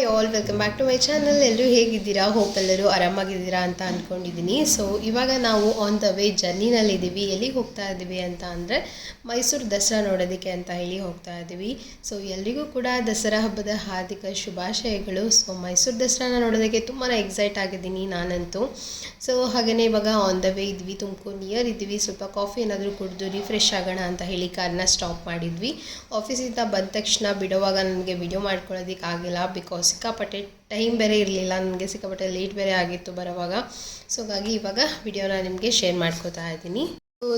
Hi all welcome back to my channel ಎಲ್ಲರೂ ಹೇಗಿದ್ದೀರಾ? Hope ಎಲ್ಲರೂ ಆರಾಮಾಗಿದ್ದೀರಾ ಅಂತ ಅಂದ್ಕೊಂಡಿದ್ದೀನಿ ಸೊ ಇವಾಗ ನಾವು ಆನ್ ದ ವೇ ಜರ್ನಿನಲ್ಲಿದ್ದೀವಿ ಎಲ್ಲಿಗೆ ಹೋಗ್ತಾ ಇದ್ದೀವಿ ಅಂತ ಅಂದರೆ ಮೈಸೂರು ದಸರಾ ನೋಡೋದಕ್ಕೆ ಅಂತ ಹೇಳಿ ಹೋಗ್ತಾ ಇದ್ದೀವಿ ಸೊ ಎಲ್ರಿಗೂ ಕೂಡ ದಸರಾ ಹಬ್ಬದ ಹಾರ್ದಿಕ ಶುಭಾಶಯಗಳು. ಸೊ ಮೈಸೂರು ದಸರಾನ ನೋಡೋದಕ್ಕೆ ತುಂಬಾ ಎಕ್ಸೈಟ್ ಆಗಿದ್ದೀನಿ ನಾನಂತೂ. ಸೊ ಹಾಗೆಯೇ ಇವಾಗ ಆನ್ ದ ವೇ ಇದ್ವಿ. ತುಮಕೂರು ನಿಯರ್ ಇದ್ವಿ. ಸ್ವಲ್ಪ ಕಾಫಿ ಏನಾದರೂ ಕುಡಿದು ರಿಫ್ರೆಶ್ ಆಗೋಣ ಅಂತ ಹೇಳಿ ಕಾರ್ನ ಸ್ಟಾಪ್ ಮಾಡಿದ್ವಿ. ಆಫೀಸಿಂದ ಬಂದ ತಕ್ಷಣ ಬಿಡುವಾಗ ನನಗೆ ವಿಡಿಯೋ ಮಾಡ್ಕೊಳ್ಳೋದಕ್ಕೆ ಆಗಿಲ್ಲ ಬಿಕಾಸ್ ಸಿಕ್ಕಾಪಟ್ಟೆ ಟೈಮ್ ಬೇರೆ ಇರಲಿಲ್ಲ, ನನಗೆ ಸಿಕ್ಕಾಪಟ್ಟೆ ಲೇಟ್ ಬೇರೆ ಆಗಿತ್ತು ಬರೋವಾಗ. ಸೊ ಹಾಗಾಗಿ ಇವಾಗ ವಿಡಿಯೋನ ನಿಮಗೆ ಶೇರ್ ಮಾಡ್ಕೋತಾ ಇದ್ದೀನಿ.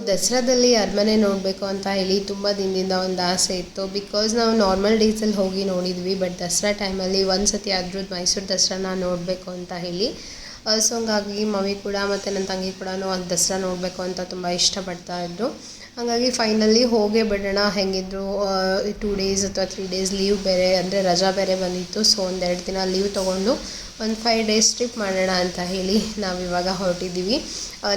ದಸರಾದಲ್ಲಿ ಅರಮನೆ ನೋಡಬೇಕು ಅಂತ ಹೇಳಿ ತುಂಬ ದಿನದಿಂದ ಒಂದು ಆಸೆ ಇತ್ತು. ಬಿಕಾಸ್ ನಾವು ನಾರ್ಮಲ್ ಡೇಸಲ್ಲಿ ಹೋಗಿ ನೋಡಿದ್ವಿ ಬಟ್ ದಸರಾ ಟೈಮಲ್ಲಿ ಒಂದು ಸತಿ ಆದರೂ ಮೈಸೂರು ದಸರಾನ ನೋಡಬೇಕು ಅಂತ ಹೇಳಿ. ಸೊ ಹಂಗಾಗಿ ಮಮ್ಮಿ ಕೂಡ ಮತ್ತು ನನ್ನ ತಂಗಿ ಕೂಡ ಒಂದು ದಸರಾ ನೋಡಬೇಕು ಅಂತ ತುಂಬ ಇಷ್ಟಪಡ್ತಾ ಇದ್ರು. ಹಾಗಾಗಿ ಫೈನಲಿ ಹೋಗೇ ಬಿಡೋಣ ಹೆಂಗಿದ್ರು ಟೂ ಡೇಸ್ ಅಥವಾ ತ್ರೀ ಡೇಸ್ ಲೀವ್ ಬೇರೆ, ಅಂದರೆ ರಜಾ ಬೇರೆ ಬಂದಿತ್ತು ಸೊ ಒಂದೆರಡು ದಿನ ಲೀವ್ ತೊಗೊಂಡು ಒಂದು ಫೈವ್ ಡೇಸ್ ಟ್ರಿಪ್ ಮಾಡೋಣ ಅಂತ ಹೇಳಿ ನಾವು ಇವಾಗ ಹೊರಟಿದ್ದೀವಿ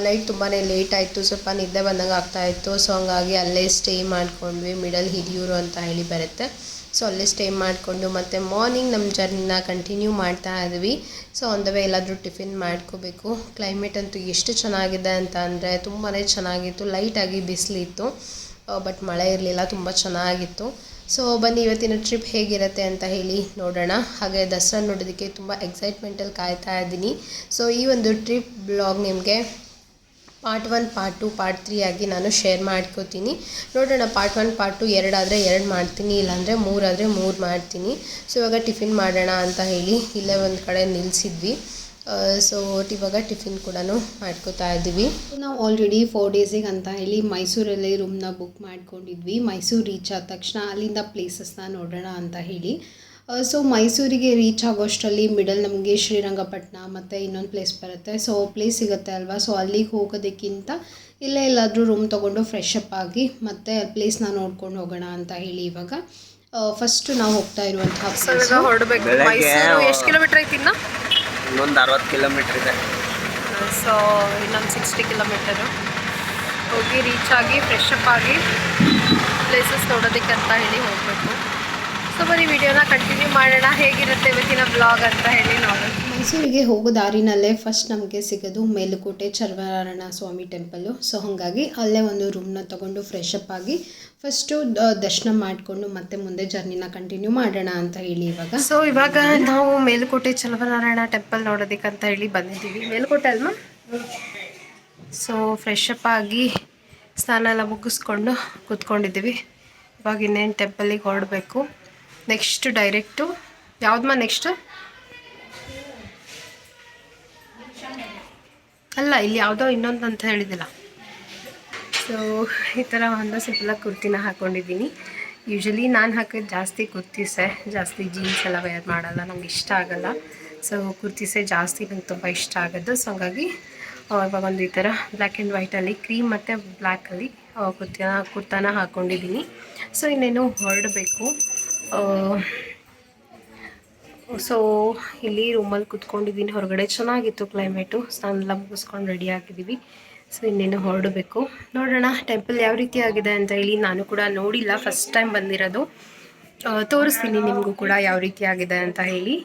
ನೈಟ್ ತುಂಬಾ ಲೇಟ್ ಆಯಿತು, ಸ್ವಲ್ಪ ನಿದ್ದೆ ಬಂದಂಗೆ ಆಗ್ತಾಯಿತ್ತು ಸೊ ಹಂಗಾಗಿ ಅಲ್ಲೇ ಸ್ಟೇ ಮಾಡ್ಕೊಂಡ್ವಿ ಮಿಡಲ್ ಹಿರಿಯೂರು ಅಂತ ಹೇಳಿ ಬರುತ್ತೆ. ಸೊ ಅಲ್ಲೇ ಸ್ಟೇ ಮಾಡಿಕೊಂಡು ಮತ್ತು ಮಾರ್ನಿಂಗ್ ನಮ್ಮ ಜರ್ನಿನ ಕಂಟಿನ್ಯೂ ಮಾಡ್ತಾ ಇದ್ವಿ. ಸೊ ಆನ್ ದ ವೇ ಎಲ್ಲಾದರೂ ಟಿಫಿನ್ ಮಾಡ್ಕೋಬೇಕು. ಕ್ಲೈಮೇಟ್ ಅಂತೂ ಎಷ್ಟು ಚೆನ್ನಾಗಿದೆ ಅಂತ ಅಂದರೆ ತುಂಬಾ ಚೆನ್ನಾಗಿತ್ತು. ಲೈಟಾಗಿ ಬಿಸಿಲಿತ್ತು. ಬಟ್ ಮಳೆ ಇರಲಿಲ್ಲ, ತುಂಬ ಚೆನ್ನಾಗಿತ್ತು. ಸೊ ಬನ್ನಿ, ಇವತ್ತಿನ ಟ್ರಿಪ್ ಹೇಗಿರುತ್ತೆ ಅಂತ ಹೇಳಿ ನೋಡೋಣ. ಹಾಗೆ ದಸರಾ ನೋಡೋದಕ್ಕೆ ತುಂಬ ಎಕ್ಸೈಟ್ಮೆಂಟಲ್ಲಿ ಕಾಯ್ತಾ ಇದ್ದೀನಿ. ಸೊ ಈ ಒಂದು ಟ್ರಿಪ್ ಬ್ಲಾಗ್ ನಿಮಗೆ part one part two part three ಆಗಿ ನಾನು ಶೇರ್ ಮಾಡ್ಕೋತೀನಿ. ನೋಡೋಣ ಪಾರ್ಟ್ ಒನ್ ಪಾರ್ಟ್ ಟು ಎರಡಾದರೆ ಎರಡು ಮಾಡ್ತೀನಿ, ಇಲ್ಲಾಂದರೆ ಮೂರಾದರೆ ಮೂರು ಮಾಡ್ತೀನಿ. ಸೊ ಇವಾಗ ಟಿಫಿನ್ ಮಾಡೋಣ ಅಂತ ಹೇಳಿ ಇಲ್ಲೇ ಒಂದು ಕಡೆ ನಿಲ್ಲಿಸಿದ್ವಿ ಸೊ ಇವಾಗ ಟಿಫಿನ್ ಕೂಡ ಮಾಡ್ಕೋತಾ ಇದ್ದೀವಿ. ನಾವು ಆಲ್ರೆಡಿ ಫೋರ್ ಡೇಸಿಗೆ ಅಂತ ಹೇಳಿ ಮೈಸೂರಲ್ಲಿ ರೂಮ್ನ ಬುಕ್ ಮಾಡ್ಕೊಂಡಿದ್ವಿ. ಮೈಸೂರು ರೀಚ್ ಆದ ತಕ್ಷಣ ಅಲ್ಲಿಂದ ಪ್ಲೇಸಸ್ನ ನೋಡೋಣ ಅಂತ ಹೇಳಿ. ಸೊ ಮೈಸೂರಿಗೆ ರೀಚ್ ಆಗೋಷ್ಟರಲ್ಲಿ ಮಿಡಲ್ ನಮಗೆ ಶ್ರೀರಂಗಪಟ್ಟಣ ಮತ್ತು ಇನ್ನೊಂದು ಪ್ಲೇಸ್ ಬರುತ್ತೆ. ಸೊ ಪ್ಲೇಸ್ ಸಿಗುತ್ತೆ ಅಲ್ವಾ? ಸೊ ಅಲ್ಲಿಗೆ ಹೋಗೋದಕ್ಕಿಂತ ಇಲ್ಲೇ ಎಲ್ಲಾದರೂ ರೂಮ್ ತೊಗೊಂಡು ಫ್ರೆಶ್ ಅಪ್ ಆಗಿ ಮತ್ತು ಪ್ಲೇಸ್ನ ನೋಡ್ಕೊಂಡು ಹೋಗೋಣ ಅಂತ ಹೇಳಿ ಇವಾಗ. ಫಸ್ಟ್ ನಾವು ಹೋಗ್ತಾ ಇರುವಂತಹ ಹೊರಡಬೇಕು. ಮೈಸೂರು ಎಷ್ಟು ಕಿಲೋಮೀಟರ್ ಐತಿ ಇನ್ನು ಇನ್ನೊಂದು ಅರವತ್ತು ಕಿಲೋಮೀಟರ್ ಇದೆ. ಸೊ ಇನ್ನೊಂದು ಸಿಕ್ಸ್ಟಿ ಕಿಲೋಮೀಟರು ಹೋಗಿ ರೀಚ್ ಆಗಿ ಫ್ರೆಶ್ ಅಪ್ ಆಗಿ ಪ್ಲೇಸಸ್ ನೋಡೋದಕ್ಕೆ ಅಂತ ಹೇಳಿ ಹೋಗಬೇಕು. ಸೊ ಬರೀ ವಿಡಿಯೋನ ಕಂಟಿನ್ಯೂ ಮಾಡೋಣ. ಹೇಗಿರುತ್ತೆ ಇವತ್ತಿನ ಬ್ಲಾಗ್ ಅಂತ ಹೇಳಿ ನೋಡೋಣ. ಮೈಸೂರಿಗೆ ಹೋಗೋ ದಾರಿನಲ್ಲೇ ಫಸ್ಟ್ ನಮಗೆ ಸಿಗೋದು ಮೇಲುಕೋಟೆ ಚರ್ವನಾರಾಯಣ ಸ್ವಾಮಿ ಟೆಂಪಲ್ಲು ಸೊ ಹಾಗಾಗಿ ಅಲ್ಲೇ ಒಂದು ರೂಮ್ನ ತೊಗೊಂಡು ಫ್ರೆಶ್ ಅಪ್ ಆಗಿ ಫಸ್ಟು ದರ್ಶನ ಮಾಡಿಕೊಂಡು ಮತ್ತೆ ಮುಂದೆ ಜರ್ನಿನ ಕಂಟಿನ್ಯೂ ಮಾಡೋಣ ಅಂತ ಹೇಳಿ ಇವಾಗ. ಸೊ ಇವಾಗ ನಾವು ಮೇಲುಕೋಟೆ ಚಲವನಾರಾಯಣ ಟೆಂಪಲ್ ನೋಡೋದಕ್ಕಂತ ಅಂತ ಹೇಳಿ ಬಂದಿದ್ದೀವಿ. ಮೇಲುಕೋಟೆ ಅಲ್ವಾ? ಸೊ ಫ್ರೆಶ್ ಅಪ್ ಆಗಿ ಸ್ನಾನ ಎಲ್ಲ ಮುಗಿಸ್ಕೊಂಡು ಕೂತ್ಕೊಂಡಿದ್ದೀವಿ. ಇವಾಗ ಇನ್ನೇನು ಟೆಂಪಲಿಗೆ ಹೊರಡಬೇಕು. ನೆಕ್ಸ್ಟ್ ಡೈರೆಕ್ಟು ಯಾವ್ದಮ್ಮ ನೆಕ್ಸ್ಟು? ಅಲ್ಲ, ಇಲ್ಲಿ ಯಾವುದೋ ಇನ್ನೊಂದು ಅಂತ ಹೇಳಿದಿಲ್ಲ ಸೊ ಈ ಥರ ಒಂದು ಸಿಂಪಲಾಗಿ ಕುರ್ತಿನ ಹಾಕ್ಕೊಂಡಿದ್ದೀನಿ ಯೂಶಲಿ ನಾನು ಹಾಕೋದು ಜಾಸ್ತಿ ಕುರ್ತೀಸೆ ಜಾಸ್ತಿ ಜೀನ್ಸ್ ಎಲ್ಲ ವೇರ್ ಮಾಡಲ್ಲ, ನಂಗೆ ಇಷ್ಟ ಆಗಲ್ಲ. ಸೊ ಕುರ್ತೀಸೆ ಜಾಸ್ತಿ ನಂಗೆ ತುಂಬ ಇಷ್ಟ ಆಗೋದು ಸೊ ಹಂಗಾಗಿ ಇವಾಗ ಒಂದು ಈ ಥರ ಬ್ಲ್ಯಾಕ್ ಆ್ಯಂಡ್ ವೈಟಲ್ಲಿ ಕ್ರೀಮ್ ಮತ್ತು ಬ್ಲ್ಯಾಕಲ್ಲಿ ಕುರ್ತಿನ, ಕುರ್ತಾನ ಹಾಕ್ಕೊಂಡಿದ್ದೀನಿ ಸೊ ಇನ್ನೇನು ಹೊರಡಬೇಕು ಸೊ ಇಲ್ಲಿ ರೂಮಲ್ಲಿ ಕುತ್ಕೊಂಡಿದ್ದೀನಿ. ಹೊರಗಡೆ ಚೆನ್ನಾಗಿತ್ತು ಕ್ಲೈಮೇಟು ಸ್ನಾನ ಎಲ್ಲ ಮುಗಿಸ್ಕೊಂಡು ರೆಡಿ ಆಗಿದ್ದೀವಿ. ಸೊ ಇನ್ನೇನು ಹೊರಡಬೇಕು. ನೋಡೋಣ ಟೆಂಪಲ್ ಯಾವ ರೀತಿ ಆಗಿದೆ ಅಂತ ಹೇಳಿ ನಾನು ಕೂಡ ನೋಡಿಲ್ಲ. ಫಸ್ಟ್ ಟೈಮ್ ಬಂದಿರೋದು. ತೋರಿಸ್ತೀನಿ ನಿಮಗೂ ಕೂಡ ಯಾವ ರೀತಿ ಆಗಿದೆ ಅಂತ ಹೇಳಿ.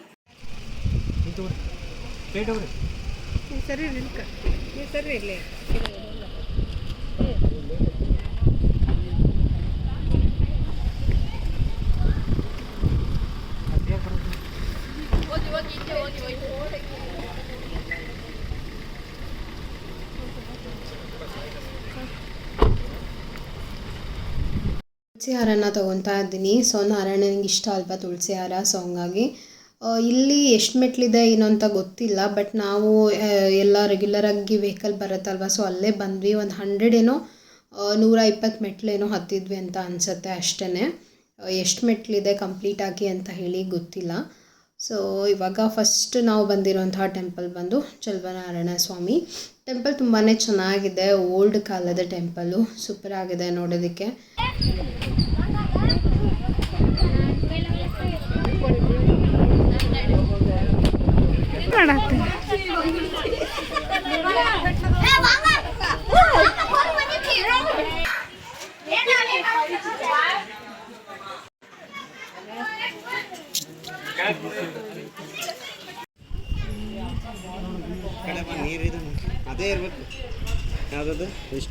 ತುಳಸಿ ಹಾರನ ತೊಗೊತಾ ಇದ್ದೀನಿ. ಸೊ ನಾರಾಯಣ ನನಗೆ ಇಷ್ಟ ಅಲ್ವಾ ತುಳಸಿ ಹಾರ ಸೊ ಹಂಗಾಗಿ ಇಲ್ಲಿ ಎಷ್ಟು ಮೆಟ್ಲಿದೆ ಏನೋ ಅಂತ ಗೊತ್ತಿಲ್ಲ ಬಟ್ ನಾವು ಎಲ್ಲ ರೆಗ್ಯುಲರಾಗಿ ವೆಹಿಕಲ್ ಬರುತ್ತಲ್ವ ಸೊ ಅಲ್ಲೇ ಬಂದ್ವಿ. ಒಂದು ಹಂಡ್ರೆಡ್ ಏನೋ ನೂರ ಇಪ್ಪತ್ತು ಮೆಟ್ಲೇನೋ ಹತ್ತಿದ್ವಿ ಅಂತ ಅನಿಸುತ್ತೆ ಅಷ್ಟೇ ಎಷ್ಟು ಮೆಟ್ಲಿದೆ ಕಂಪ್ಲೀಟ್ ಆಗಿ ಅಂತ ಹೇಳಿ ಗೊತ್ತಿಲ್ಲ. ಸೊ ಇವಾಗ ಫಸ್ಟ್ ನಾವು ಬಂದಿರುವಂತಹ ಟೆಂಪಲ್ ಬಂದು ಚಲವನಾರಾಯಣ ಸ್ವಾಮಿ. ಟೆಂಪಲ್ ತುಂಬಾ ಚೆನ್ನಾಗಿದೆ ಓಲ್ಡ್ ಕಾಲದ ಟೆಂಪಲ್ಲು ಸೂಪರ್ ಆಗಿದೆ ನೋಡೋದಕ್ಕೆ.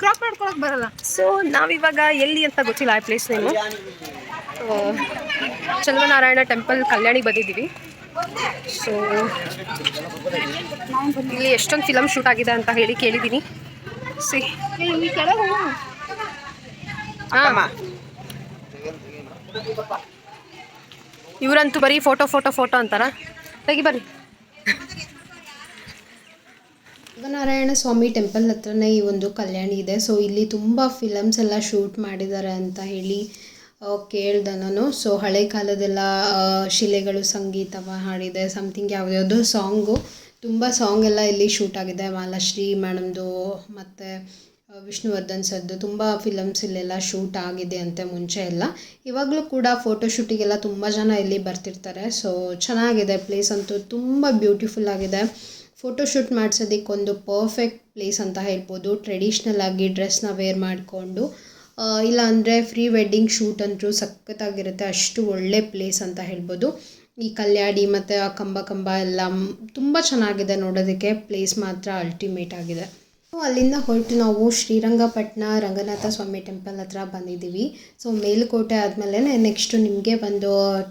crop ಮಾಡ್ಕೊಳಕ್ ಬರಲ್ಲ. ಸೊ ನಾವಿವಾಗ ಎಲ್ಲಿ ಅಂತ ಗೊತ್ತಿಲ್ಲ ಆ place name Chandranarayana temple kalyani ಬಂದಿದ್ದೀವಿ. ಸೊ ಇಲ್ಲಿ ಎಷ್ಟೊಂದು ಫಿಲಮ್ ಶೂಟ್ ಆಗಿದೆ ಅಂತ ಹೇಳಿ ಕೇಳಿದ್ದೀನಿ. ಸಿ ಇವರಂತೂ ಬರೀ ಫೋಟೋ ಫೋಟೋ ಫೋಟೋ ಅಂತಾರ ತೆಗಿ ಬರ್ರಿ. ನಾರಾಯಣ ಸ್ವಾಮಿ ಟೆಂಪಲ್ ಹತ್ರನೇ ಈ ಒಂದು ಕಲ್ಯಾಣಿ ಇದೆ. ಸೊ ಇಲ್ಲಿ ತುಂಬ ಫಿಲಮ್ಸ್ ಎಲ್ಲ ಶೂಟ್ ಮಾಡಿದ್ದಾರೆ ಅಂತ ಹೇಳಿ ಕೇಳ್ದೆ ನಾನು ಸೊ ಹಳೆ ಕಾಲದೆಲ್ಲ ಶಿಲೆಗಳು ಸಂಗೀತವ ಹಾಡಿದೆ. ಸಮಥಿಂಗ್ ಯಾವುದ್ಯಾವುದೋ ಸಾಂಗು ತುಂಬ ಸಾಂಗ್ ಎಲ್ಲ ಇಲ್ಲಿ ಶೂಟ್ ಆಗಿದೆ. ಮಾಲಾಶ್ರೀ ಮೇಡಮ್ದು, ಮತ್ತು ವಿಷ್ಣುವರ್ಧನ್ ಸರ್ದು. ತುಂಬ ಫಿಲಮ್ಸ್ ಇಲ್ಲೆಲ್ಲ ಶೂಟ್ ಆಗಿದೆ ಅಂತೆ ಮುಂಚೆ ಎಲ್ಲ. ಇವಾಗಲೂ ಕೂಡ ಫೋಟೋಶೂಟಿಗೆಲ್ಲ ತುಂಬ ಜನ ಇಲ್ಲಿ ಬರ್ತಿರ್ತಾರೆ. ಸೊ ಚೆನ್ನಾಗಿದೆ. ಪ್ಲೇಸ್ ಅಂತೂ ತುಂಬ ಬ್ಯೂಟಿಫುಲ್ ಆಗಿದೆ. ಫೋಟೋಶೂಟ್ ಮಾಡ್ಸೋದಕ್ಕೆ ಒಂದು ಪರ್ಫೆಕ್ಟ್ ಪ್ಲೇಸ್ ಅಂತ ಹೇಳ್ಬೋದು. ಟ್ರೆಡಿಷ್ನಲ್ ಆಗಿ ಡ್ರೆಸ್ನ ವೇರ್ ಮಾಡಿಕೊಂಡು ಇಲ್ಲ ಅಂದರೆ ಫ್ರೀ ವೆಡ್ಡಿಂಗ್ ಶೂಟ್ ಅಂತೂ ಸಖತ್ತಾಗಿರುತ್ತೆ. ಅಷ್ಟು ಒಳ್ಳೆ ಪ್ಲೇಸ್ ಅಂತ ಹೇಳ್ಬೋದು. ಈ ಕಲ್ಯಾಡಿ ಮತ್ತು ಆ ಕಂಬ ಕಂಬ ಎಲ್ಲ ತುಂಬ ಚೆನ್ನಾಗಿದೆ ನೋಡೋದಕ್ಕೆ. ಪ್ಲೇಸ್ ಮಾತ್ರ ಅಲ್ಟಿಮೇಟ್ ಆಗಿದೆ. ಸೊ ಅಲ್ಲಿಂದ ಹೊರಟು ನಾವು ಶ್ರೀರಂಗಪಟ್ಟಣ ರಂಗನಾಥ ಸ್ವಾಮಿ ಟೆಂಪಲ್ ಹತ್ರ ಬಂದಿದ್ದೀವಿ. ಸೊ ಮೇಲುಕೋಟೆ ಆದಮೇಲೆ ನೆಕ್ಸ್ಟು ನಿಮಗೆ ಒಂದು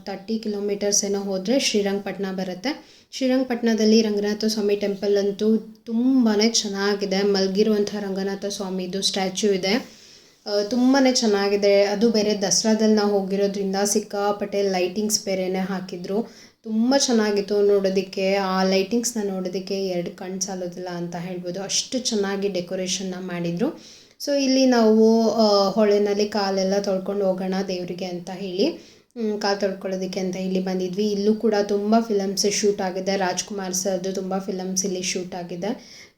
ತರ್ಟಿ ಕಿಲೋಮೀಟರ್ಸ್ ಏನೋ ಹೋದರೆ ಶ್ರೀರಂಗಪಟ್ಟಣ ಬರುತ್ತೆ. ಶ್ರೀರಂಗಪಟ್ಟಣದಲ್ಲಿ ರಂಗನಾಥ ಸ್ವಾಮಿ ಟೆಂಪಲ್ ಅಂತೂ ತುಂಬಾ ಚೆನ್ನಾಗಿದೆ. ಮಲಗಿರುವಂಥ ರಂಗನಾಥ ಸ್ವಾಮಿದು ಸ್ಟ್ಯಾಚ್ಯೂ ಇದೆ. ತುಂಬಾ ಚೆನ್ನಾಗಿದೆ. ಅದು ಬೇರೆ ದಸರಾದಲ್ಲಿ ನಾವು ಹೋಗಿರೋದ್ರಿಂದ ಸಿಕ್ಕಾಪಟ್ಟೆ ಲೈಟಿಂಗ್ಸ್ ಬೇರೆನೇ ಹಾಕಿದ್ರು. ತುಂಬ ಚೆನ್ನಾಗಿತ್ತು ನೋಡೋದಕ್ಕೆ. ಆ ಲೈಟಿಂಗ್ಸ್ನ ನೋಡೋದಕ್ಕೆ ಎರಡು ಕಣ್ಣು ಸಾಲೋದಿಲ್ಲ ಅಂತ ಹೇಳ್ಬೋದು. ಅಷ್ಟು ಚೆನ್ನಾಗಿ ಡೆಕೋರೇಷನ್ನ ಮಾಡಿದರು. ಸೊ ಇಲ್ಲಿ ನಾವು ಹೊಳೆನಲ್ಲಿ ಕಾಲೆಲ್ಲ ತೊಳ್ಕೊಂಡು ಹೋಗೋಣ ದೇವರಿಗೆ ಅಂತ ಹೇಳಿ ಕಾಲು ತೊಳ್ಕೊಳ್ಳೋದಕ್ಕೆ ಅಂತ ಇಲ್ಲಿ ಬಂದಿದ್ವಿ. ಇಲ್ಲೂ ಕೂಡ ತುಂಬ ಫಿಲಮ್ಸ್ ಶೂಟ್ ಆಗಿದೆ. ರಾಜ್ಕುಮಾರ್ ಸರ್ದು ತುಂಬ ಫಿಲಮ್ಸ್ ಇಲ್ಲಿ ಶೂಟ್ ಆಗಿದೆ.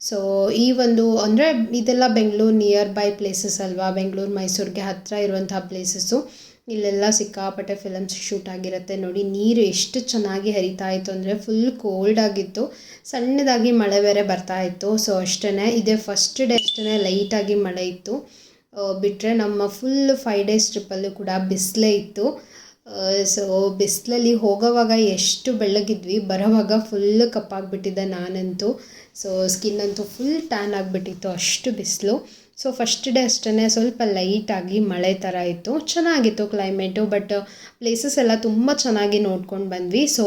ಸೊ ಈ ಒಂದು, ಅಂದರೆ ಇದೆಲ್ಲ ಬೆಂಗಳೂರು ನಿಯರ್ ಬೈ ಪ್ಲೇಸಸ್ ಅಲ್ವಾ? ಬೆಂಗಳೂರು ಮೈಸೂರಿಗೆ ಹತ್ತಿರ ಇರುವಂತಹ ಪ್ಲೇಸಸ್ಸು ಇಲ್ಲೆಲ್ಲ ಸಿಕ್ಕಾಪಟ್ಟೆ ಫಿಲಮ್ಸ್ ಶೂಟ್ ಆಗಿರುತ್ತೆ. ನೋಡಿ, ನೀರು ಎಷ್ಟು ಚೆನ್ನಾಗಿ ಹರಿತಾ ಇತ್ತು ಅಂದರೆ ಫುಲ್ ಕೋಲ್ಡ್ ಆಗಿತ್ತು. ಸಣ್ಣದಾಗಿ ಮಳೆ ಬೇರೆ ಬರ್ತಾ ಇತ್ತು. ಸೊ ಅಷ್ಟೇ ಇದೇ ಫಸ್ಟ್ ಡೇ ಅಷ್ಟೇ ಲೈಟಾಗಿ ಮಳೆ ಇತ್ತು. ಬಿಟ್ಟರೆ ನಮ್ಮ ಫುಲ್ ಫೈವ್ ಡೇಸ್ ಟ್ರಿಪ್ಪಲ್ಲೂ ಕೂಡ ಬಿಸಿಲೇ ಇತ್ತು. ಸೊ ಬಿಸಿಲಲ್ಲಿ ಹೋಗೋವಾಗ ಎಷ್ಟು ಬೆಳ್ಳಗಿದ್ವಿ ಬರೋವಾಗ ಫುಲ್ ಕಪ್ಪಾಗಿಬಿಟ್ಟಿದ್ದೆ ನಾನಂತೂ. ಸೊ ಸ್ಕಿನ್ ಅಂತೂ ಫುಲ್ ಟ್ಯಾನ್ ಆಗಿಬಿಟ್ಟಿತ್ತು. ಅಷ್ಟು ಬಿಸಿಲು. ಸೊ ಫಸ್ಟ್ ಡೇ ಅಷ್ಟೇ ಸ್ವಲ್ಪ ಲೈಟಾಗಿ ಮಳೆ ಥರ ಇತ್ತು. ಚೆನ್ನಾಗಿತ್ತು ಕ್ಲೈಮೇಟು ಬಟ್ ಪ್ಲೇಸಸ್ ಎಲ್ಲ ತುಂಬ ಚೆನ್ನಾಗಿ ನೋಡ್ಕೊಂಡು ಬಂದ್ವಿ. ಸೊ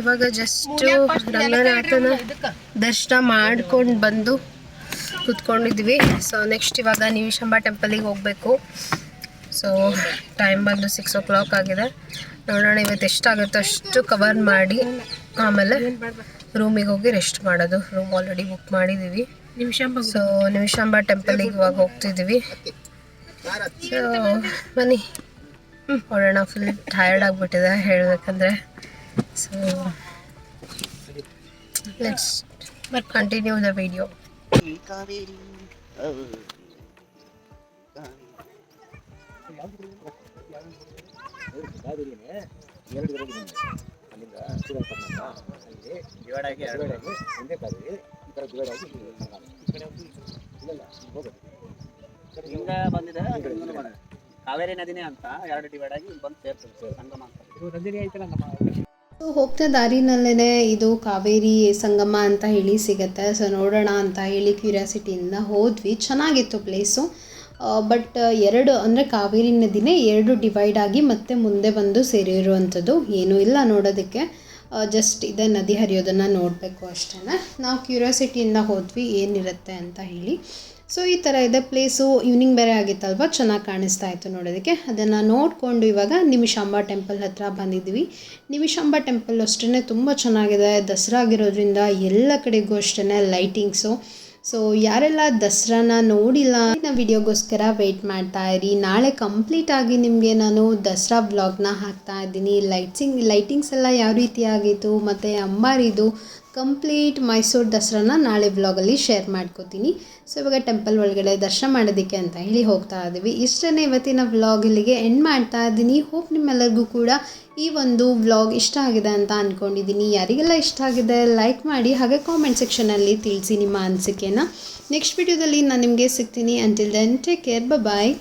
ನಾವಿವಾಗ ಜಸ್ಟ್ ರಂಗನಾಥನ ದರ್ಶನ ಮಾಡ್ಕೊಂಡು ಬಂದು ಕುತ್ಕೊಂಡಿದ್ವಿ ಸೊ ನೆಕ್ಸ್ಟ್ ಇವಾಗ ನಿಮಿಷಂಬ ಟೆಂಪಲಿಗೆ ಹೋಗಬೇಕು. ಸೊ ಟೈಮ್ ಬಂದು ಸಿಕ್ಸ್ ಓ ಕ್ಲಾಕ್ ಆಗಿದೆ. ನೋಡೋಣ ಇವತ್ತು ಎಷ್ಟಾಗುತ್ತೋ ಅಷ್ಟು ಕವರ್ ಮಾಡಿ ಆಮೇಲೆ ರೂಮಿಗೆ ಹೋಗಿ ರೆಸ್ಟ್ ಮಾಡೋದು. ರೂಮ್ ಆಲ್ರೆಡಿ ಬುಕ್ ಮಾಡಿದ್ದೀವಿ. ಸೊ ನಿಮಿಷಾಂಬ ಟೆಂಪಲಿಗೆ ಇವಾಗ ಹೋಗ್ತಿದ್ದೀವಿ. ಸೊ ಬನ್ನಿ. ಹ್ಞೂ ನೋಡೋಣ ಫುಲ್ ಟಯರ್ಡ್ ಆಗಿಬಿಟ್ಟಿದೆ ಹೇಳಬೇಕಂದ್ರೆ. So let's continue the video Kaveri ಹಿಂಗ ಬಂದಿದೆ ಆ ಕಡೆ ಮುಂದೆ ಬಂದಿದೆ. ಕಾವೇರಿ ನದಿನೇ ಅಂತ ಎರಡು ಡಿವೈಡ್ ಆಗಿ ಇಲ್ಲಿ ಬಂದು ಸೇರ್ತದೆ ಸಂಗಮ ಅಂತ. ಸೊ ಹೋಗ್ತಾ ದಾರಿನಲ್ಲೇ ಇದು ಕಾವೇರಿ ಸಂಗಮ ಅಂತ ಹೇಳಿ ಸಿಗುತ್ತೆ. ಸೊ ನೋಡೋಣ ಅಂತ ಹೇಳಿ ಕ್ಯೂರಿಯಾಸಿಟಿಯಿಂದ ಹೋದ್ವಿ. ಚೆನ್ನಾಗಿತ್ತು ಪ್ಲೇಸು. ಬಟ್ ಎರಡು, ಅಂದರೆ ಕಾವೇರಿ ನದಿನೇ ಎರಡು ಡಿವೈಡ್ ಆಗಿ ಮತ್ತೆ ಮುಂದೆ ಬಂದು ಸೇರಿರುವಂಥದ್ದು ಏನೂ ಇಲ್ಲ ನೋಡೋದಕ್ಕೆ. ಜಸ್ಟ್ ಇದೇ ನದಿ ಹರಿಯೋದನ್ನು ನೋಡಬೇಕು ಅಷ್ಟೇ ನಾವು ಕ್ಯೂರಿಯಾಸಿಟಿಯಿಂದ ಹೋದ್ವಿ, ಏನಿರುತ್ತೆ ಅಂತ ಹೇಳಿ. ಸೊ ಈ ಥರ ಇದೆ. ಪ್ಲೇಸು ಈವ್ನಿಂಗ್ ಬೇರೆ ಆಗಿತ್ತಲ್ವ? ಚೆನ್ನಾಗಿ ಕಾಣಿಸ್ತಾ ಇತ್ತು ನೋಡೋದಕ್ಕೆ. ಅದನ್ನು ನೋಡಿಕೊಂಡು ಇವಾಗ ನಿಮಿಷಾಂಬ ಟೆಂಪಲ್ ಹತ್ರ ಬಂದಿದ್ವಿ. ನಿಮಿಷಾಂಬ ಟೆಂಪಲ್ ಅಷ್ಟೇ ತುಂಬ ಚೆನ್ನಾಗಿದೆ. ದಸರಾ ಆಗಿರೋದ್ರಿಂದ ಎಲ್ಲ ಕಡೆಗೂ ಅಷ್ಟೇ ಲೈಟಿಂಗ್ಸು ಸೊ ಯಾರೆಲ್ಲ ದಸರಾನ ನೋಡಿಲ್ಲ ನಮ್ಮ ವಿಡಿಯೋಗೋಸ್ಕರ ವೆಯ್ಟ್ ಮಾಡ್ತಾ ಇರಿ. ನಾಳೆ ಕಂಪ್ಲೀಟ್ ಆಗಿ ನಿಮಗೆ ನಾನು ದಸರಾ ಬ್ಲಾಗ್ನ ಹಾಕ್ತಾ ಇದ್ದೀನಿ. ಲೈಟ್ಸಿಂಗ್ ಲೈಟಿಂಗ್ಸ್ ಎಲ್ಲ ಯಾವ ರೀತಿ ಆಗಿತ್ತು? ಮತ್ತು ಅಂಬಾರಿದು ಕಂಪ್ಲೀಟ್ ಮೈಸೂರು ದಸರಾನ ನಾಳೆ ಬ್ಲಾಗಲ್ಲಿ ಶೇರ್ ಮಾಡ್ಕೋತೀನಿ. ಸೊ ಇವಾಗ ಟೆಂಪಲ್ ಒಳಗಡೆ ದರ್ಶನ ಮಾಡೋದಕ್ಕೆ ಅಂತ ಹೇಳಿ ಹೋಗ್ತಾ ಇದ್ದೀವಿ. ಇಷ್ಟನೇ ಇವತ್ತಿನ ವ್ಲಾಗ್ ಇಲ್ಲಿಗೆ ಎಂಡ್ ಮಾಡ್ತಾ ಇದ್ದೀನಿ. ಹೋಪ್ ನಿಮ್ಮೆಲ್ಲರಿಗೂ ಕೂಡ ಈ ಒಂದು ವ್ಲಾಗ್ ಇಷ್ಟ ಆಗಿದೆ ಅಂತ ಅಂದ್ಕೊಂಡಿದ್ದೀನಿ ಯಾರಿಗೆಲ್ಲ ಇಷ್ಟ ಆಗಿದೆ ಲೈಕ್ ಮಾಡಿ, ಹಾಗೆ ಕಾಮೆಂಟ್ ಸೆಕ್ಷನಲ್ಲಿ ತಿಳಿಸಿ ನಿಮ್ಮ ಅನಿಸಿಕೆನ. ನೆಕ್ಸ್ಟ್ ವಿಡಿಯೋದಲ್ಲಿ ನಾನು ನಿಮಗೆ ಸಿಗ್ತೀನಿ. Until then take care bye